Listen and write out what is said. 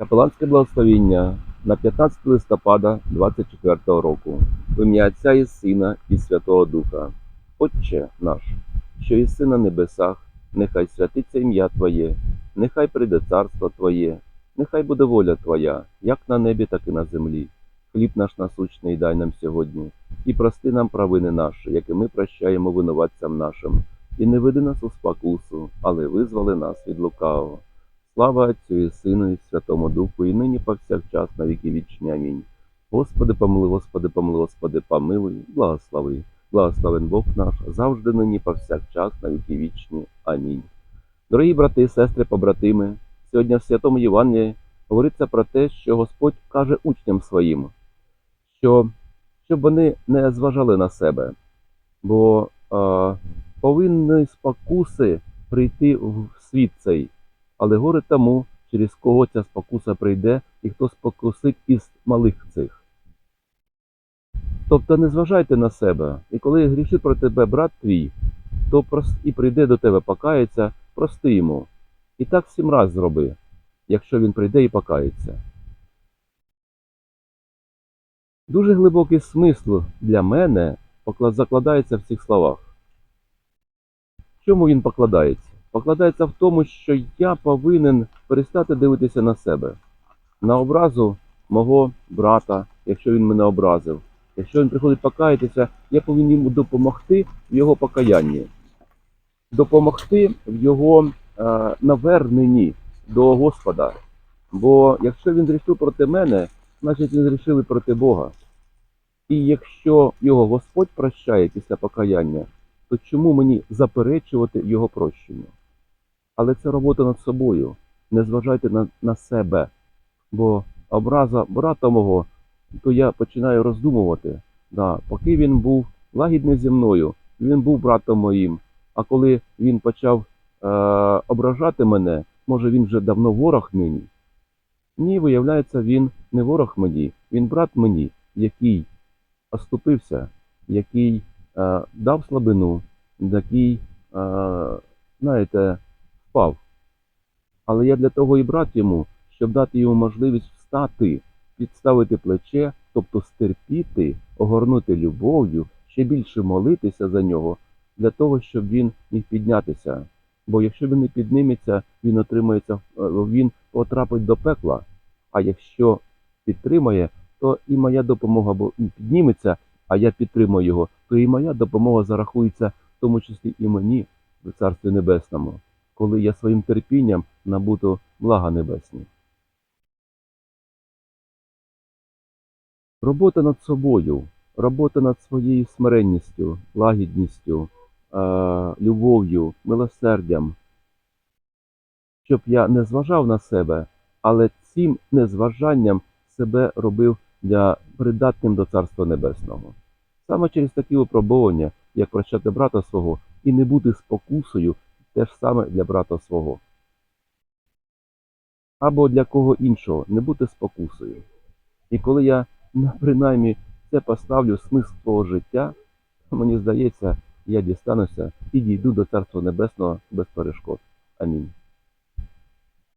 Капеланське благословіння на 15 листопада 24 року. В ім'я Отця і Сина і Святого Духа. Отче наш, що єси на небесах, нехай святиться ім'я Твоє, нехай прийде царство Твоє, нехай буде воля Твоя, як на небі, так і на землі. Хліб наш насущний дай нам сьогодні, і прости нам провини наші, як і ми прощаємо винуватцям нашим. І не веди нас у спокусу, але визвали нас від лукавого. Слава Отцю і Сину і Святому Духу, і нині повсякчас на віки вічні. Амінь. Господи, помилуй, Господи, помилуй, Господи, помилуй, благослови. Благословен Бог наш, завжди нині повсякчас на віки вічні. Амінь. Дорогі брати сестри, побратими, сьогодні в Святому Євангелії говориться про те, що Господь каже учням своїм, що щоб вони не зважали на себе, бо е, повинні спокуси прийти в світ цей. Але горе тому, через кого ця спокуса прийде, і хто спокусить із малих цих. Тобто не зважайте на себе, і коли грішить про тебе брат твій, то і прийде до тебе покається, прости йому. І так сім раз зроби, якщо він прийде і покається. Дуже глибокий смисл для мене закладається в цих словах. Чому він покладається? Покладається в тому, що я повинен перестати дивитися на себе, на образу мого брата, якщо він мене образив. Якщо він приходить покаятися, я повинен йому допомогти в його покаянні, допомогти в його е, наверненні до Господа. Бо якщо він зрішив проти мене, значить він зрішив і проти Бога. І якщо його Господь прощає після покаяння, то чому мені заперечувати його прощенню? Але це робота над собою. Не зважайте на, на себе. Бо образа брата мого, то я починаю роздумувати. Да, поки він був лагідний зі мною, він був братом моїм. А коли він почав е, ображати мене, може він вже давно ворог мені? Ні, виявляється, він не ворог мені, він брат мені, який оступився, який е, дав слабину, який, е, знаєте, впав. Але я для того і брат йому, щоб дати йому можливість встати, підставити плече, тобто стерпіти, огорнути любов'ю, ще більше молитися за нього, для того, щоб він міг піднятися. Бо якщо він не підніметься, він отримається, е, він потрапить до пекла. А якщо підтримає, то і моя допомога підніметься, а я підтримую його, то і моя допомога зарахується, в тому числі і мені в Царстві Небесному, коли я своїм терпінням набуду блага небесні. Робота над собою, робота над своєю смиренністю, лагідністю, е, любов'ю, милосердям, щоб я не зважав на себе, але цим незважанням себе робив для придатним до Царства Небесного. Саме через такі випробування, як прощати брата свого і не бути спокусою, те ж саме для брата свого. Або для кого іншого не бути спокусою. І коли я принаймні це поставлю смисл свого життя, мені здається, я дістануся і дійду до Царства Небесного без перешкод. Амінь.